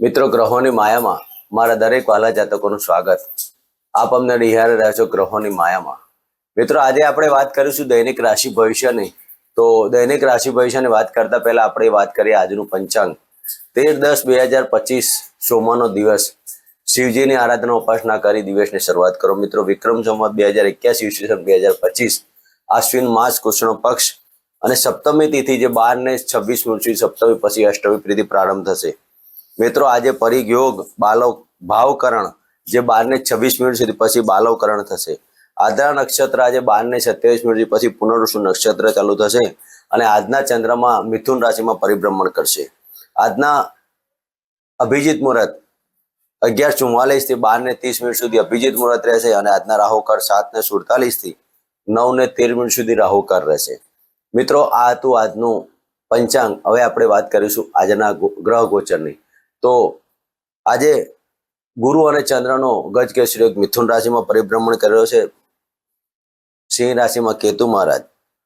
મિત્રો, ગ્રહોની માયામાં મારા દરેક વાલા જાતકોનું સ્વાગત. આપ અમને નિહાળી રહ્યા છો ગ્રહોની માયામાં. મિત્રો, આજે આપણે વાત કરીશું દૈનિક રાશિ ભવિષ્યની. તો દૈનિક રાશિ ભવિષ્યની વાત કરતા પહેલા આપણે વાત કરીએ આજનું પંચાંગ. તેર દસ બે હજાર પચીસ સોમાનો દિવસ. શિવજીની આરાધના ઉપાસના કરી દિવસની શરૂઆત કરો. મિત્રો, વિક્રમ સંવત બે હજાર એક્યાસી ઈસવીસન બે હજાર પચીસ. આશ્વિન માસ, કૃષ્ણ પક્ષ અને સપ્તમી તિથિ જે બાર ને છવ્વીસ મૃત્યુ સપ્તમી પછી અષ્ટમી પ્રીતિ પ્રારંભ થશે. મિત્રો, આજે પરિયોગ બાલવ, ભાવકરણ જે બાર ને છવ્વીસ મિનિટ સુધી પછી બાલવકરણ થશે. આદ્રા નક્ષત્ર આજે બાર ને સત્યાવીસ મિનિટ પછી પુનરુષુ નક્ષત્ર ચાલુ થશે અને આજના ચંદ્રમાં મિથુન રાશિમાં પરિભ્રમણ કરશે. આજના અભિજીત મુહૂર્ત અગિયાર ચુમ્માલીસથી બાર ને ત્રીસ મિનિટ સુધી અભિજીત મુહૂર્ત રહેશે અને આજના રાહુકાળ સાત ને સુડતાલીસથી નવ ને તેર મિનિટ સુધી રાહુકાળ રહેશે. મિત્રો, આ હતું આજનું પંચાંગ. હવે આપણે વાત કરીશું આજના ગ્રહ ગોચરની. તો આજે ગુરુ અને ચંદ્રનો ગજ કેસરી યોગ મિથુન રાશિમાં પરિભ્રમણ કર્યો છે. સિંહ રાશિમાં કેતુ મહારાજ,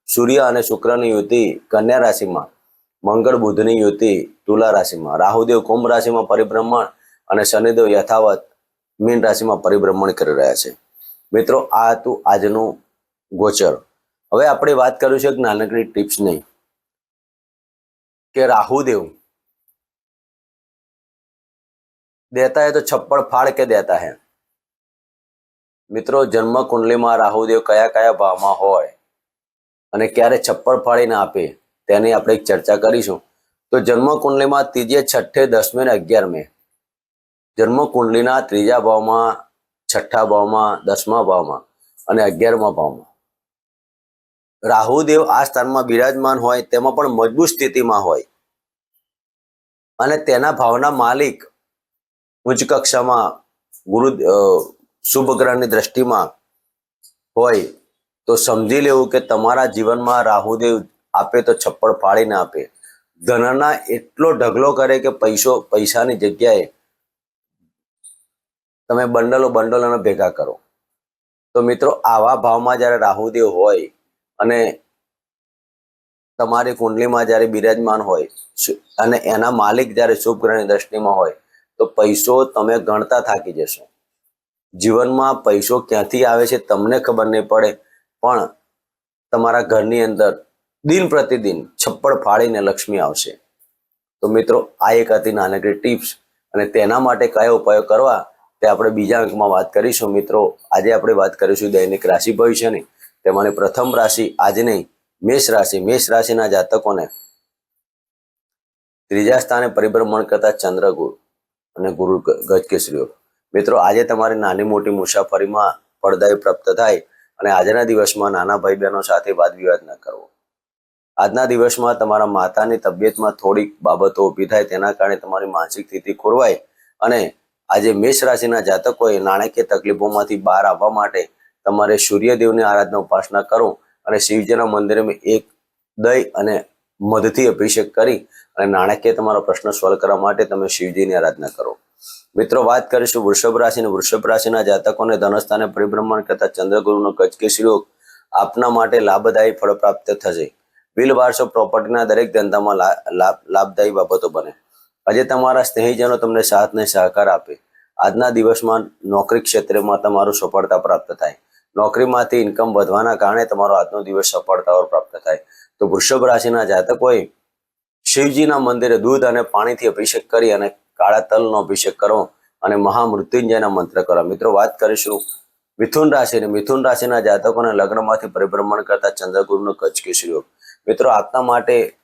સૂર્ય અને શુક્રની યુતિ કન્યા રાશિમાં, મંગળ બુધની યુતિ તુલા રાશિમાં, રાહુદેવ કુંભ રાશિમાં પરિભ્રમણ અને શનિદેવ યથાવત મીન રાશિમાં પરિભ્રમણ કરી રહ્યા છે. મિત્રો, આ હતું આજનું ગોચર. હવે આપણે વાત કરીશું એક નાનકડી ટિપ્સ નહીં કે રાહુદેવ દેતા હે તો છપ્પડ ફાડ કે દેતા હે? મિત્રો જન્મ કુંડલીમાં રાહુદેવ કયા કયા ભાવમાં હોય અને ક્યારે છપ્પડ ફાડીને આપે, તેની આપણે ચર્ચા કરીશું. તો જન્મ કુંડલીમાં ત્રીજે, છઠ્ઠે, દસમે ને અગિયારમે. જન્મ કુંડલીના ત્રીજા ભાવમાં, છઠ્ઠા ભાવમાં, દસમા ભાવમાં અને અગિયારમા ભાવમાં. રાહુદેવ આ સ્થાનમાં બિરાજમાન હોય, તેમાં પણ મજબૂત સ્થિતિમાં હોય. અને તેના ભાવના માલિક ઉચ્ચ કક્ષામાં ગુરુ શુભ ગ્રહની દ્રષ્ટિમાં હોય તો સમજી લેવું કે તમારા જીવનમાં રાહુદેવ આપે તો છપ્પડ ફાડીને આપે. ધનના એટલો ઢગલો કરે કે પૈસો, પૈસાની જગ્યાએ તમે બંડલો, બંડલોને ભેગા કરો. તો મિત્રો, આવા ભાવમાં જ્યારે રાહુદેવ હોય અને તમારી કુંડલીમાં જ્યારે બિરાજમાન હોય, અને એના માલિક જ્યારે શુભ ગ્રહની દ્રષ્ટિમાં હોય તો પૈસો તમે ગણતા થાકી જશો. જીવનમાં પૈસો ક્યાંથી આવે છે તમને ખબર નહીં પડે, પણ તમારા ઘરની અંદર દિન પ્રતિદિન છપ્પડ ફાડીને લક્ષ્મી આવશે. તો મિત્રો, આ એક હતી નાનકડી ટિપ્સ અને તેના માટે કયા ઉપાયો કરવા તે આપણે બીજા અંકમાં વાત કરીશું. મિત્રો, આજે આપણે વાત કરીશું દૈનિક રાશિ ભવિષ્યની. તેમાંની પ્રથમ રાશિ આજની મેષ રાશિ. મેષ રાશિના જાતકોને ત્રીજા સ્થાને પરિભ્રમણ કરતા ચંદ્રગુરુ અને ગુરુ ગજકેસરીઓ. ગજ કેસરીઓ મિત્રો, આજે તમારી નાની મોટી મુસાફરીમાં પડદાય પ્રાપ્ત થાય અને આજના દિવસમાં નાના ભાઈ બહેનો સાથે વાદ વિવાદ ન કરવો. આજના દિવસમાં તમારા માતાની તબિયતમાં થોડીક બાબતો ઊભી થાય, તેના કારણે તમારી માનસિક સ્થિતિ ખોરવાય અને આજે મેષ રાશિના જાતકોએ નાણાકીય તકલીફોમાંથી બહાર આવવા માટે તમારે સૂર્યદેવની આરાધના ઉપાસના કરો અને શિવજીના મંદિરમાં એક દહીં અને મધથી અભિષેક કરી અને નાણાકીય તમારો પ્રશ્ન સોલ્વ કરવા માટે તમે શિવજીની આરાધના કરો. મિત્રો, વાત કરીશું વૃષભ રાશિની વૃષભ રાશિના જાતકોને ધનસ્થાને પરિભ્રમણ કરતા ચંદ્રગુરુનો કચકેશી યોગ આપના માટે લાભદાયી ફળ પ્રાપ્ત થશે. બિલ વારસો પ્રોપર્ટીના દરેક ધંધામાં લાભદાયી બાબતો બને. આજે તમારા સ્નેહીજનો તમને સાથ ને સહકાર આપે. આજના દિવસમાં નોકરી ક્ષેત્રમાં તમારું સફળતા પ્રાપ્ત થાય. નોકરીમાંથી ઇન્કમ વધવાના કારણે તમારો આજનો દિવસ સફળતાઓ પ્રાપ્ત થાય. તો વૃષભ રાશિના જાતકોએ શિવજીના મંદિરે દૂધ અને પાણીથી અભિષેક કરી અને કાળા તલનો અભિષેક કરો અને મહામૃત્યુંજયના મંત્ર કરો. મિત્રો, વાત કરીશું મિથુન રાશિની. મિથુન રાશિના જાતકોને લગ્નમાંથી પરિભ્રમણ કરતા ચંદ્રગુરુનો કચકેશી યોગ. મિત્રો, આપના માટે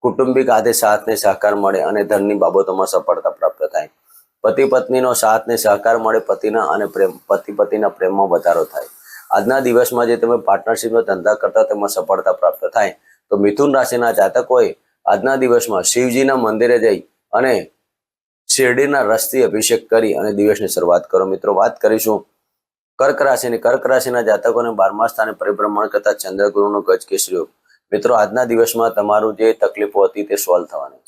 કુટુંબિક આદે સાથને સહકાર મળે અને ધનની બાબતોમાં સફળતા પ્રાપ્ત થાય. પતિ પત્નીનો સાથને સહકાર મળે, પતિના અને પ્રેમ, પતિ પતિના પ્રેમમાં વધારો થાય. આજના દિવસમાં જે તમે પાર્ટનરશિપનો ધંધા કરતા તેમાં સફળતા પ્રાપ્ત થાય, તો મિથુન રાશિના જાતકોએ આજના દિવસમાં શિવજીના મંદિરે જઈ અને શિરડીના રસથી અભિષેક કરી અને દિવસની શરૂઆત કરો. મિત્રો, વાત કરીશું કર્ક રાશિની. કર્ક રાશિના જાતકોને બારમા સ્થાને પરિભ્રમણ કરતા ચંદ્રગુરુનો ગજ કેસરી યોગ મિત્રો, આજના દિવસમાં તમારું જે તકલીફો હતી તે સોલ્વ થવાની.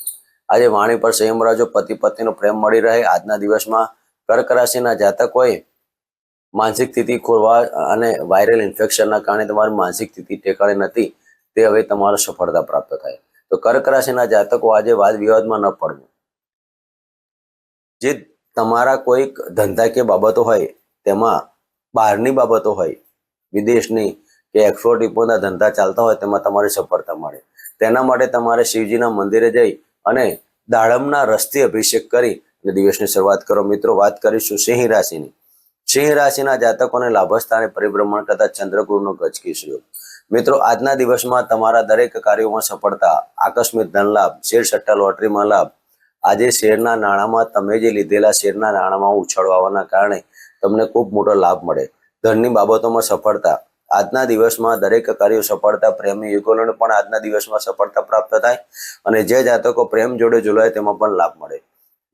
આજે વાણી પર સંયમ રાજો પતિ પત્નીનો પ્રેમ મળી રહે. આજના દિવસમાં કર્ક રાશિના જાતકોએ માનસિક સ્થિતિ ખોરવા અને વાયરલ ઇન્ફેક્શનના કારણે તમારી માનસિક સ્થિતિ ઠેકાણે નથી, તે હવે તમારો સફળતા પ્રાપ્ત થાય. તો કર્ક રાશિના જાતકો આજે વાદ વિવાદમાં ન પડવું. જે તમારા કોઈક ધંધાકીય બાબતો હોય, તેમાં બહારની બાબતો હોય, વિદેશની કે એક્સપોર્ટ ઇમ્પોર્ટના ધંધા ચાલતા હોય, તેમાં તમારી સફળતા મળે. તેના માટે તમારે શિવજીના મંદિરે જઈ અને દાડમના રસથી અભિષેક કરી અને દિવસની શરૂઆત કરો. મિત્રો, વાત કરીશું સિંહ રાશિની. સિંહ રાશિના જાતકોને લાભસ્થાને પરિભ્રમણ કરતા ચંદ્રગુરુનો ગજકીશ્યો મિત્રો, આજના દિવસમાં તમારા દરેક કાર્યોમાં સફળતા, આકસ્મિક ધન લાભ શેર સટ્ટા લોટરીમાં લાભ. આજે શેરના નાણાંમાં તમે જે લીધેલા શેરના નાણાંમાં ઉછાળો કારણે તમને ખૂબ મોટો લાભ મળે. ધનની બાબતોમાં સફળતા. આજના દિવસમાં દરેક કાર્યો સફળતા પ્રેમી યુગલોને પણ આજના દિવસમાં સફળતા પ્રાપ્ત થાય અને જે જાતકો પ્રેમ જોડે જોડાય તેમાં પણ લાભ મળે.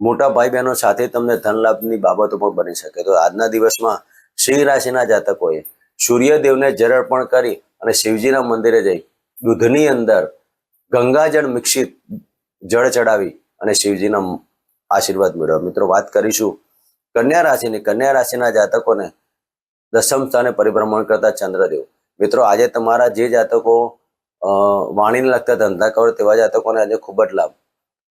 મોટા ભાઈ બહેનો સાથે તમને ધન લાભની બાબતો પણ બની શકે. તો આજના દિવસમાં સિંહ રાશિના જાતકોએ સૂર્યદેવને જળ કરી અને શિવજીના મંદિરે જઈ દૂધની અંદર ગંગાજળ મિક્ષિત જળ ચડાવી અને શિવજીના આશીર્વાદ મેળવવા મિત્રો, વાત કરીશું કન્યા રાશિની. કન્યા રાશિના જાતકોને દસમ સ્થાને પરિભ્રમણ કરતા ચંદ્રદેવ. મિત્રો, આજે તમારા જે જાતકો વાણીને લગતા ધંધા કરો તેવા જાતકોને આજે ખૂબ જ લાભ.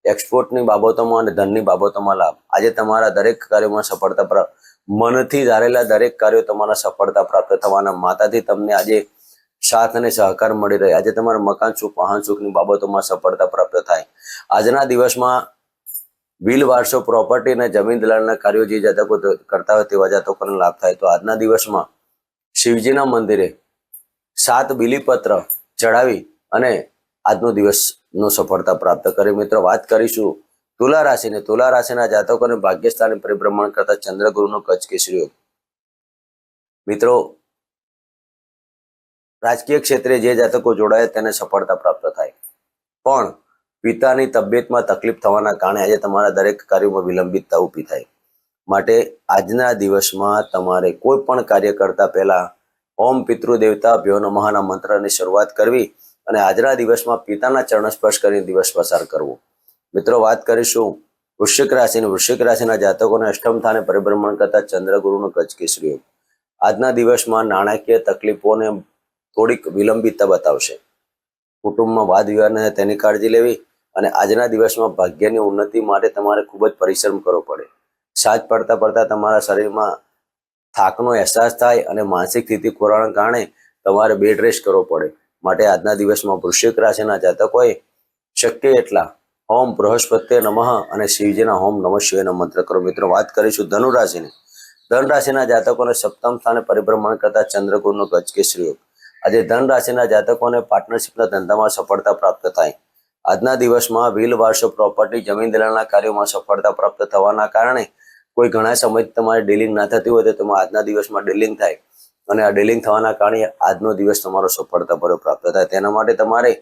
એક્સપોર્ટની બાબતોમાં અને ધનની બાબતોમાં લાભ. આજે તમારા દરેક કાર્યોમાં સફળતા પ્રાપ્ત મનથી ધારેલા દરેક કાર્યો તમારા સફળતા પ્રાપ્ત થવાના માતાથી તમને આજે સાથ અને સહકાર મળી રહે. આજે તમારા મકાન સુખ, વાહન સુખની બાબતોમાં સફળતા પ્રાપ્ત થાય. આજના દિવસમાં બિલ વારસો પ્રોપર્ટી અને જમીન દલાલના કાર્યો જે જાતકો કરતા હોય તેવા જાતકોને લાભ થાય. તો આજના દિવસમાં શિવજીના મંદિરે સાત બિલીપત્ર ચડાવી અને આજનો દિવસનો સફળતા પ્રાપ્ત કરી. મિત્રો, વાત કરીશું તુલા રાશિને તુલા રાશિના જાતકોને ભાગ્યસ્થાને પરિભ્રમણ કરતા ચંદ્રગુરુનો કચ્છ કેસરી મિત્રો, રાજકીય ક્ષેત્રે જે જાતકો જોડાય તેને સફળતા પ્રાપ્ત થાય. પણ પિતાની તબિયતમાં તકલીફ થવાના કારણે આજે તમારા દરેક કાર્યોમાં વિલંબિતતા ઊભી થાય. માટે આજના દિવસમાં તમારે કોઈ પણ કાર્ય કરતા પહેલા ઓમ પિતૃ દેવતા ભ્યો નમઃના મંત્રની શરૂઆત કરવી. અને આજના દિવસમાં પિતાના ચરણ સ્પર્શ કરીને દિવસ પસાર કરવો. મિત્રો, વાત કરીશું વૃશ્ચિક રાશિની વૃશ્ચિક રાશિના જાતકોને અષ્ટમ સ્થાને પરિભ્રમણ કરતા ચંદ્રગુરુનો કચ્છ કેસરી યોગ આજના દિવસમાં નાણાકીય તકલીફોને થોડીક વિલંબિતતા બતાવશે. કુટુંબમાં વાદ વિવાદને તેની કાળજી લેવી અને આજના દિવસમાં ભાગ્યની ઉન્નતિ માટે તમારે ખૂબ જ પરિશ્રમ કરવો પડે. સાજ પડતા પડતા તમારા શરીરમાં થાકનો અહેસાસ થાય અને માનસિક સ્થિતિ ખોરાણ કારણે તમારે બેડ રેસ્ટ કરવો પડે. માટે આજના દિવસમાં વૃશ્ચિક રાશિના જાતકોએ શક્ય એટલા હોમ બૃહસ્પત્ય નમઃ અને શિવજીના હોમ નમઃ શિવાયનો મંત્ર કરો. મિત્રો, વાત કરીશું ધનુ રાશિની. ધન રાશિના જાતકોને સપ્તમ સ્થાને પરિભ્રમણ કરતા ચંદ્રગુરુનો ગજ કેસરી યોગ આજે ધન રાશિના જાતકોને પાર્ટનરશિપના ધંધામાં સફળતા પ્રાપ્ત થાય. આજના દિવસમાં વ્હીલ, વારસો પ્રોપર્ટી જમીન દલાલના કાર્યોમાં સફળતા પ્રાપ્ત થવાના કારણે કોઈ ઘણા સમયથી તમારે ડીલિંગ ના થતી હોય તો તેમાં આજના દિવસમાં ડીલિંગ થાય. અને આ ડીલિંગ થવાના કારણે આજનો દિવસ તમારો સફળતાપૂર્વક પ્રાપ્ત થાય. તેના માટે તમારે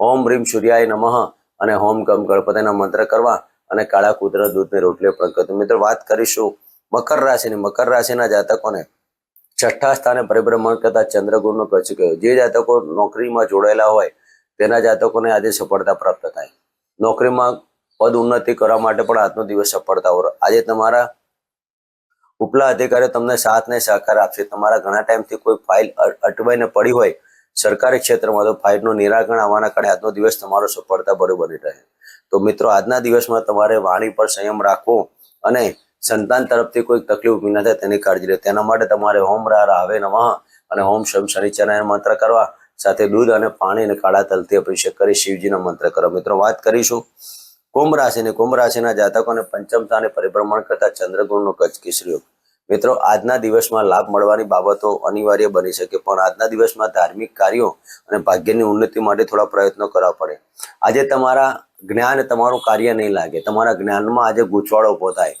ઓમ રીમ સૂર્યાય નમઃ અને હોમ કમ ગણપતિના મંત્ર કરવા અને કાળા કૂતરા દૂધની રોટલી પણ મિત્રો, વાત કરીશું મકર રાશિની. મકર રાશિના જાતકોને છઠ્ઠા સ્થાને પરિભ્રમણ કરતા ચંદ્રગુરુનો કચ્છ જે જાતકો નોકરીમાં જોડાયેલા હોય, તેના જાતકોને આજે સફળતા પ્રાપ્ત થાય. નોકરીમાં પદ ઉન્નતિ કરવા માટે પણ આજનો દિવસ સફળતા. આજે તમારા ઉપલા અધિકારીઓ તમને સાથ ને સહકાર આપશે. તમારા ઘણા ટાઈમથી કોઈ ફાઇલ અટવાઈને પડી હોય, સરકારી ક્ષેત્રમાં તો ફાઇલનું નિરાકરણ આવવાના કારણે આજનો દિવસ તમારો સફળતા ભર્યો બની રહે. તો મિત્રો, આજના દિવસમાં તમારે વાણી પર સંયમ રાખવો અને સંતાન તરફથી કોઈ તકલીફ ઊભી થાય તેની કાળજી લે. તેના માટે તમારે હોમ રા રાવે નમઃ અને હોમ શમ શનિચરાયણ મંત્ર કરવા સાથે દૂધ અને પાણી અને કાળા તલથી અભિષેક કરી શિવજીનો મંત્ર કરો. મિત્રો, વાત કરીશું કુંભ રાશિની. કુંભ રાશિના જાતકોને પંચમ સ્થાને પરિભ્રમણ કરતા ચંદ્રગુણનો કચકી શ્રીયોગ યોગ મિત્રો, આજના દિવસમાં લાભ મળવાની બાબતો અનિવાર્ય બની શકે, પણ આજના દિવસમાં ધાર્મિક કાર્યો અને ભાગ્યની ઉન્નતિ માટે થોડા પ્રયત્નો કરવા પડે. આજે તમારા જ્ઞાન તમારું કાર્ય નહીં લાગે. તમારા જ્ઞાનમાં આજે ગૂંચવાડો ઊભો થાય.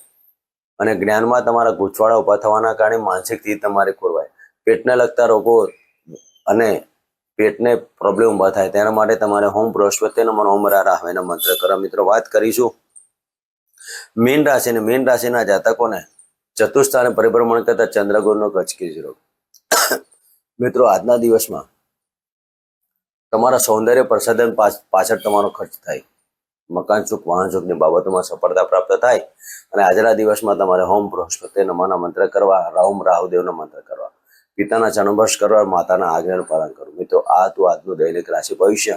અને જ્ઞાનમાં તમારા ગૂંચવાડા ઊભા થવાના કારણે માનસિક સ્થિતિ તમારે ખોરવાય. પેટને લગતા રોગો અને પેટને પ્રોબ્લેમ ઊભા થાય. તેના માટે તમારે હોમ બૃહસ્પતિ નમન હોમ રાહવેના મંત્ર કરો. મિત્રો, વાત કરીશું. મીન રાશિને, મીન રાશિના જાતકોને ચતુર્સ્થાને પરિભ્રમણ કરતા ચંદ્રગુરુનો ગચકી રોગ મિત્રો, આજના દિવસમાં તમારા સૌંદર્ય પ્રસાધન પાછળ તમારો ખર્ચ થાય. મકાન સુખ વાહન સુખની બાબતોમાં સફળતા પ્રાપ્ત થાય અને આજના દિવસમાં તમારે હોમ બૃહસ્પતિ નમાના મંત્ર કરવા, રાહુમ રાહુદેવના મંત્ર કરવા, પિતાના જન્મભર્ષ કરવા, માતાના આજ્ઞાનું પાલન કરવું. મિત્રો, આ હતું આજનું દૈનિક રાશિ ભવિષ્ય.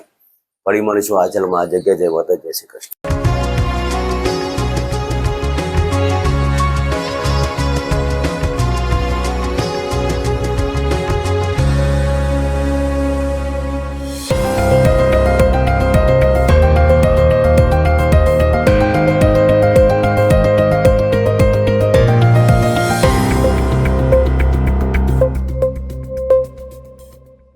ફરી મળીશું આ જન્મમાં આ જગ્યા જય માતા જય શ્રી કૃષ્ણ.